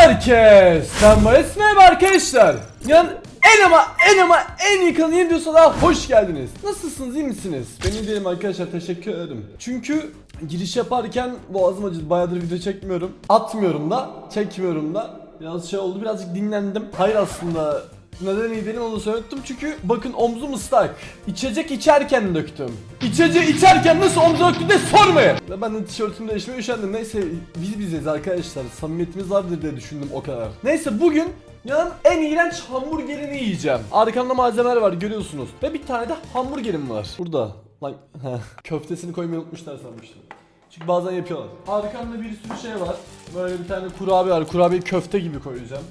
herkes. Ben Mayıs merhaba arkadaşlar. Yani en ama en ama en iyi kanal yeni daha hoş geldiniz. Nasılsınız iyi misiniz? Ben iyi değilim arkadaşlar teşekkür ederim. Çünkü giriş yaparken boğazım acıdı bayağıdır video çekmiyorum. Atmıyorum da çekmiyorum da. Biraz şey oldu birazcık dinlendim. Hayır aslında neden iyi değilim onu söyledim çünkü bakın omzum ıslak. İçecek içerken döktüm. İçeceği içerken nasıl omzuma döktüm de sormayın. Ve ben de tişörtümü değişmeye üşendim. Neyse biz bizeyiz arkadaşlar. Samimiyetimiz vardır diye düşündüm o kadar. Neyse bugün Dünyanın en iğrenç hamburgerini yiyeceğim. Arkamda malzemeler var görüyorsunuz. Ve bir tane de hamburgerim var. Burada. Lan köftesini koymayı unutmuşlar sanmıştım. Çünkü bazen yapıyorlar. Arkamda bir sürü şey var. Böyle bir tane kurabiye var. Kurabiye köfte gibi koyacağım.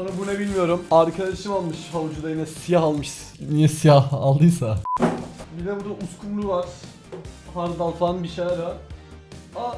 Sonra bu ne bilmiyorum. Arkadaşım almış havucu da yine siyah almış. Niye siyah aldıysa. Bir de burada uskumru var. Hardal falan bir şeyler var. Aa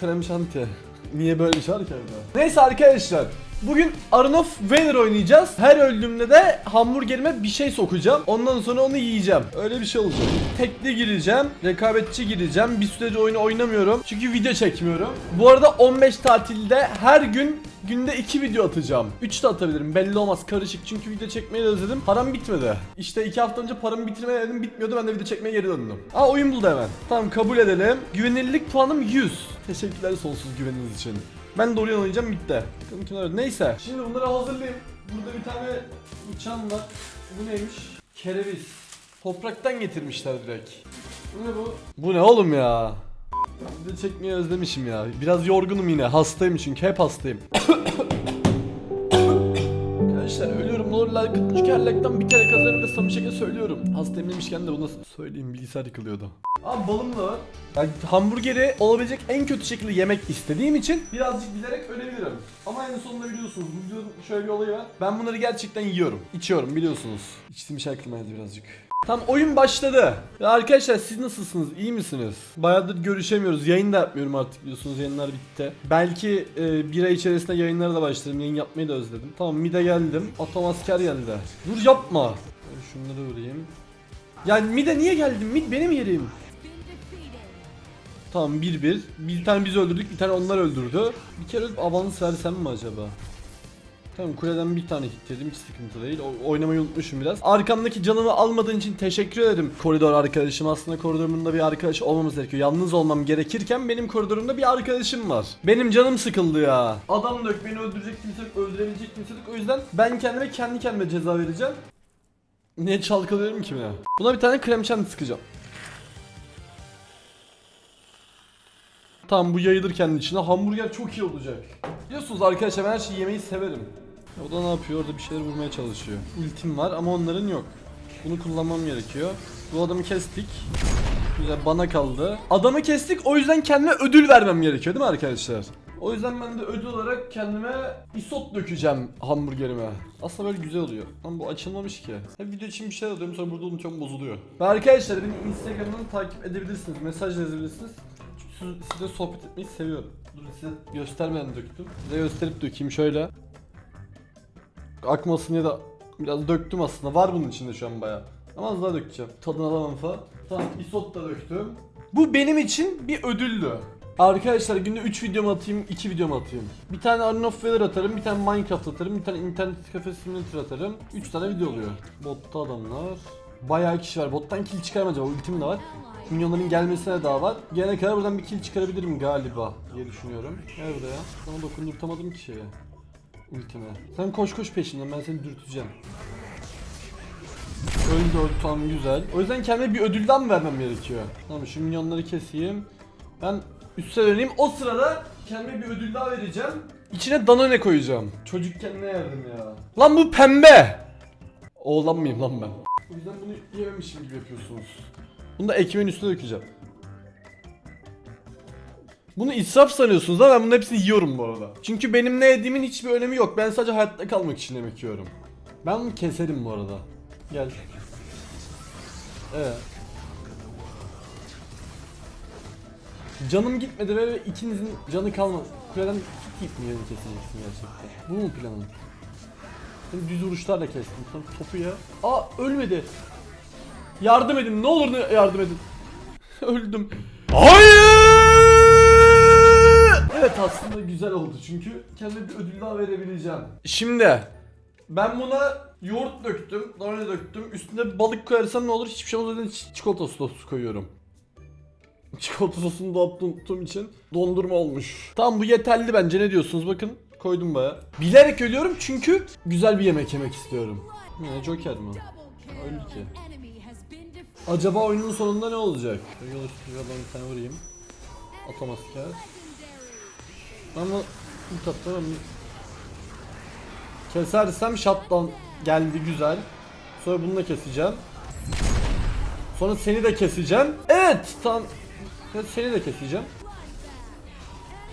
krem şanti. Niye böyle bir şey var ki evde? Neyse arkadaşlar. Bugün Arun of Valor oynayacağız. Her öldüğümde de hamburgerime bir şey sokacağım. Ondan sonra onu yiyeceğim. Öyle bir şey olacak. Tekli gireceğim. Rekabetçi gireceğim. Bir süredir oyunu oynamıyorum. Çünkü video çekmiyorum. Bu arada 15 tatilde her gün günde 2 video atacağım. 3 de atabilirim. Belli olmaz. Karışık. Çünkü video çekmeyi de özledim. Param bitmedi. İşte 2 hafta önce paramı bitirmeye dedim. Bitmiyordu. Ben de video çekmeye geri döndüm. Aa oyun buldu hemen. Tamam kabul edelim. Güvenilirlik puanım 100. Teşekkürler sonsuz güveniniz için. Ben de oraya oynayacağım bitti. Öyle. Neyse. Şimdi bunları hazırlayayım. Burada bir tane uçan var. Bu neymiş? Kereviz. Topraktan getirmişler direkt. Bu ne bu? Bu ne oğlum ya? Video çekmeyi özlemişim ya. Biraz yorgunum yine. Hastayım çünkü. Hep hastayım. Arkadaşlar ölüyorum. Ne olur like her like'tan bir kere kazanırım da samimi şekilde söylüyorum. Hastayım demişken de bunu söyleyeyim. Bilgisayar yıkılıyordu. Abi balım da var. Ben hamburgeri olabilecek en kötü şekilde yemek istediğim için birazcık bilerek ölebilirim. Ama en sonunda biliyorsunuz bu videonun şöyle bir olayı var. Ben bunları gerçekten yiyorum. içiyorum biliyorsunuz. İçtiğim şey aklıma geldi birazcık. Tam oyun başladı. Ya arkadaşlar siz nasılsınız? İyi misiniz? Bayağıdır görüşemiyoruz. Yayın da yapmıyorum artık biliyorsunuz. Yayınlar bitti. Belki e, bir ay içerisinde yayınlara da başlarım. Yayın yapmayı da özledim. Tamam mid'e geldim. Atom asker geldi. Dur yapma. Şunları vurayım. Yani mid'e niye geldim? Mid benim yerim. Tamam 1-1. Bir tane biz öldürdük, bir tane onlar öldürdü. Bir kere öldürüp avans versem mi acaba? Tamam kuleden bir tane kilitledim hiç sıkıntı değil. O, oynamayı unutmuşum biraz. Arkamdaki canımı almadığın için teşekkür ederim koridor arkadaşım. Aslında koridorumda bir arkadaş olmamız gerekiyor. Yalnız olmam gerekirken benim koridorumda bir arkadaşım var. Benim canım sıkıldı ya. Adam da yok beni öldürecek kimse yok, öldürebilecek kimse yok. O yüzden ben kendime kendi kendime ceza vereceğim. Niye çalkalıyorum ki ya? Buna bir tane krem şanti sıkacağım. Tamam bu yayılır kendi içine. Hamburger çok iyi olacak. Biliyorsunuz arkadaşlar ben her şeyi yemeyi severim. O da ne yapıyor? Orada bir şeyler vurmaya çalışıyor. Ultim var ama onların yok. Bunu kullanmam gerekiyor. Bu adamı kestik. Güzel bana kaldı. Adamı kestik o yüzden kendime ödül vermem gerekiyor değil mi arkadaşlar? O yüzden ben de ödül olarak kendime isot dökeceğim hamburgerime. Aslında böyle güzel oluyor. Ama bu açılmamış ki. Hep video için bir şey alıyorum sonra burada unutuyorum bozuluyor. Ve arkadaşlar beni Instagram'dan takip edebilirsiniz. Mesaj yazabilirsiniz. Size sohbet etmeyi seviyorum. Dur size göstermeden döktüm. Size gösterip dökeyim şöyle. Akmasın ya da biraz döktüm aslında. Var bunun içinde şu an bayağı. Ama az daha dökeceğim. Tadını alamam falan. Tamam isot da döktüm. Bu benim için bir ödüldü. Arkadaşlar günde 3 video mu atayım, 2 video mu atayım? Bir tane Arun of Valor atarım, bir tane Minecraft atarım, bir tane internet kafe simulator atarım. 3 tane video oluyor. Botta adamlar. Bayağı kişi var. Bottan kill çıkarım acaba? Ultim de var. Minyonların gelmesine daha var. Gelene kadar buradan bir kill çıkarabilirim galiba diye düşünüyorum. Gel buraya. Sana dokundurtamadım ki şeye. Ultime. Sen koş koş peşinden ben seni dürteceğim. Öldü öldü tamam güzel. O yüzden kendime bir ödülden vermem gerekiyor? Tamam şu minyonları keseyim. Ben üste döneyim. O sırada kendime bir ödül daha vereceğim. İçine Danone koyacağım. Çocukken ne yerdim ya? Lan bu pembe. Oğlan mıyım lan ben? O yüzden bunu yememişim gibi yapıyorsunuz. Bunu da ekmeğin üstüne dökeceğim. Bunu israf sanıyorsunuz ama ben bunun hepsini yiyorum bu arada. Çünkü benim ne yediğimin hiçbir önemi yok. Ben sadece hayatta kalmak için yemek yiyorum. Ben bunu keserim bu arada. Gel. Evet. Canım gitmedi ve ikinizin canı kalmadı. Kuleden mi yerini keseceksin gerçekten? Bu mu planın? Seni düz vuruşlarla kestim. Sonra topu ya. Aa ölmedi. Yardım edin. Ne olur ne yardım edin. Öldüm. Hayır! Evet aslında güzel oldu çünkü kendime bir ödül daha verebileceğim. Şimdi ben buna yoğurt döktüm, nane döktüm. Üstüne balık koyarsam ne olur? Hiçbir şey olmaz. Çi- Çikolata sosu koyuyorum. Çikolata sosunu da unuttuğum için dondurma olmuş. Tamam bu yeterli bence ne diyorsunuz bakın. Koydum baya. Bilerek ölüyorum çünkü güzel bir yemek yemek istiyorum. Ne Joker mi? Öldü ki. Acaba oyunun sonunda ne olacak? Yol üstü yoldan bir tane vurayım. Atamaz ki. Ama bu tatlı ben Kesersem shutdown geldi güzel. Sonra bunu da keseceğim. Sonra seni de keseceğim. Evet tam evet, seni de keseceğim.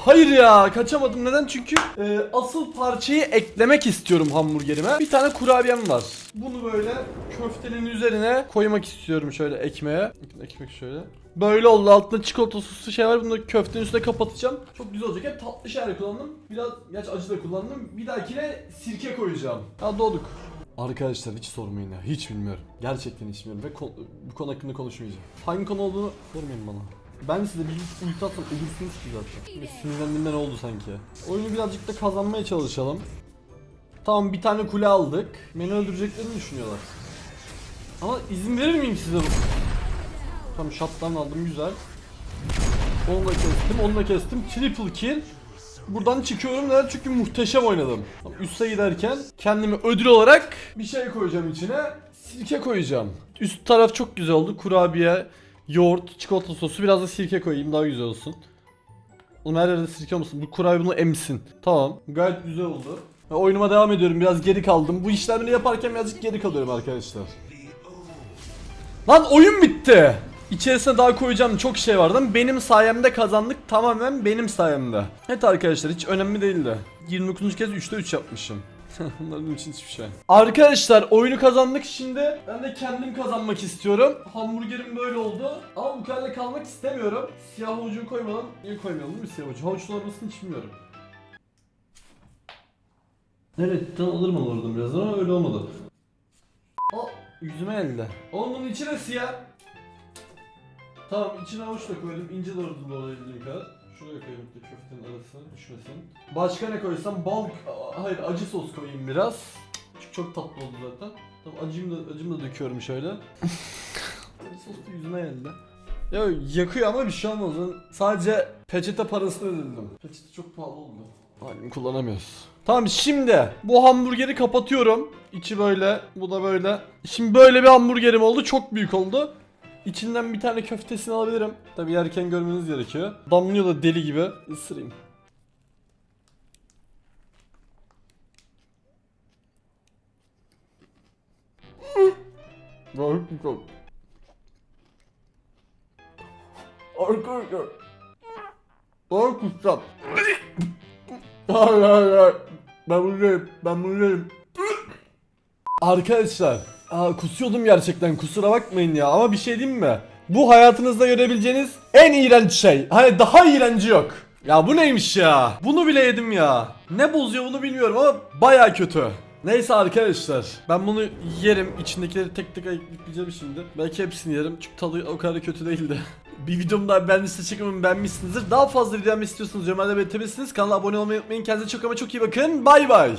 Hayır ya kaçamadım. Neden? Çünkü e, asıl parçayı eklemek istiyorum hamburgerime. Bir tane kurabiyem var. Bunu böyle köftenin üzerine koymak istiyorum şöyle ekmeğe. Ekmek şöyle. Böyle oldu. Altında çikolata soslu şey var. Bunu da köftenin üstüne kapatacağım. Çok güzel olacak. Hep tatlı şeyler kullandım. Biraz gerçi acı da kullandım. Bir dahakine sirke koyacağım. Ha doğduk. Arkadaşlar hiç sormayın ya. Hiç bilmiyorum. Gerçekten hiç bilmiyorum ve bu konu hakkında konuşmayacağım. Hangi konu olduğunu sormayın bana ben size bir ulti atsam ölürsünüz ki zaten. Bir Sinirlendiğimden oldu sanki. Oyunu birazcık da kazanmaya çalışalım. Tamam bir tane kule aldık. Beni öldüreceklerini düşünüyorlar. Ama izin verir miyim size bu? Tamam shot'tan aldım güzel. Onu da kestim, onu da kestim. Triple kill. Buradan çıkıyorum neden? Çünkü muhteşem oynadım. Üste giderken kendime ödül olarak bir şey koyacağım içine. Sirke koyacağım. Üst taraf çok güzel oldu. Kurabiye, yoğurt, çikolata sosu biraz da sirke koyayım daha güzel olsun. Oğlum her yerde sirke olmasın. Bu kurabiye bunu emsin. Tamam. Gayet güzel oldu. Ve oyunuma devam ediyorum. Biraz geri kaldım. Bu işlemleri yaparken birazcık geri kalıyorum arkadaşlar. Lan oyun bitti. İçerisine daha koyacağım çok şey vardı ama benim sayemde kazandık tamamen benim sayemde. Evet arkadaşlar hiç önemli değildi. 29. kez 3'te 3 yapmışım. Bunların için hiçbir şey. Arkadaşlar oyunu kazandık şimdi. Ben de kendim kazanmak istiyorum. Hamburgerim böyle oldu. Ama bu kadar kalmak istemiyorum. Siyah havucu koymadan niye koymayalım değil siyah havucu? Havuç dolmasını hiç bilmiyorum. Evet, tam alırım alırdım birazdan ama öyle olmadı. O yüzüme elde. Oğlum bunun içine siyah. Tamam içine havuç da koydum. İnce doğradım doğrayabildiğim kadar. Şuraya koyayım da köftenin arasına düşmesin. Başka ne koysam? Bal... Hayır acı sos koyayım biraz. Çünkü çok tatlı oldu zaten. Tamam acımı da, acımı da döküyorum şöyle. acı sos da yüzüme geldi. Ya yakıyor ama bir şey olmaz. Sadece peçete parasını ödedim. Peçete çok pahalı oldu. Halim kullanamıyoruz. Tamam şimdi bu hamburgeri kapatıyorum. İçi böyle, bu da böyle. Şimdi böyle bir hamburgerim oldu. Çok büyük oldu. İçinden bir tane köftesini alabilirim. Tabi yerken görmeniz gerekiyor. Damlıyor da deli gibi. Isırayım. Arkadaşlar. Bana kusacağım. Hayır hayır hayır. Ben bunu yerim. Ben bunu yerim. Arkadaşlar. Aa, kusuyordum gerçekten kusura bakmayın ya ama bir şey diyeyim mi? Bu hayatınızda görebileceğiniz en iğrenç şey. Hani daha iğrenci yok. Ya bu neymiş ya? Bunu bile yedim ya. Ne bozuyor bunu bilmiyorum ama baya kötü. Neyse arkadaşlar ben bunu yerim içindekileri tek tek ayıklayacağım şimdi Belki hepsini yerim çünkü tadı o kadar kötü değildi Bir videom daha beğendiyse çekimimi beğenmişsinizdir Daha fazla video istiyorsanız yorumlarda belirtebilirsiniz Kanala abone olmayı unutmayın kendinize çok ama çok iyi bakın Bay bay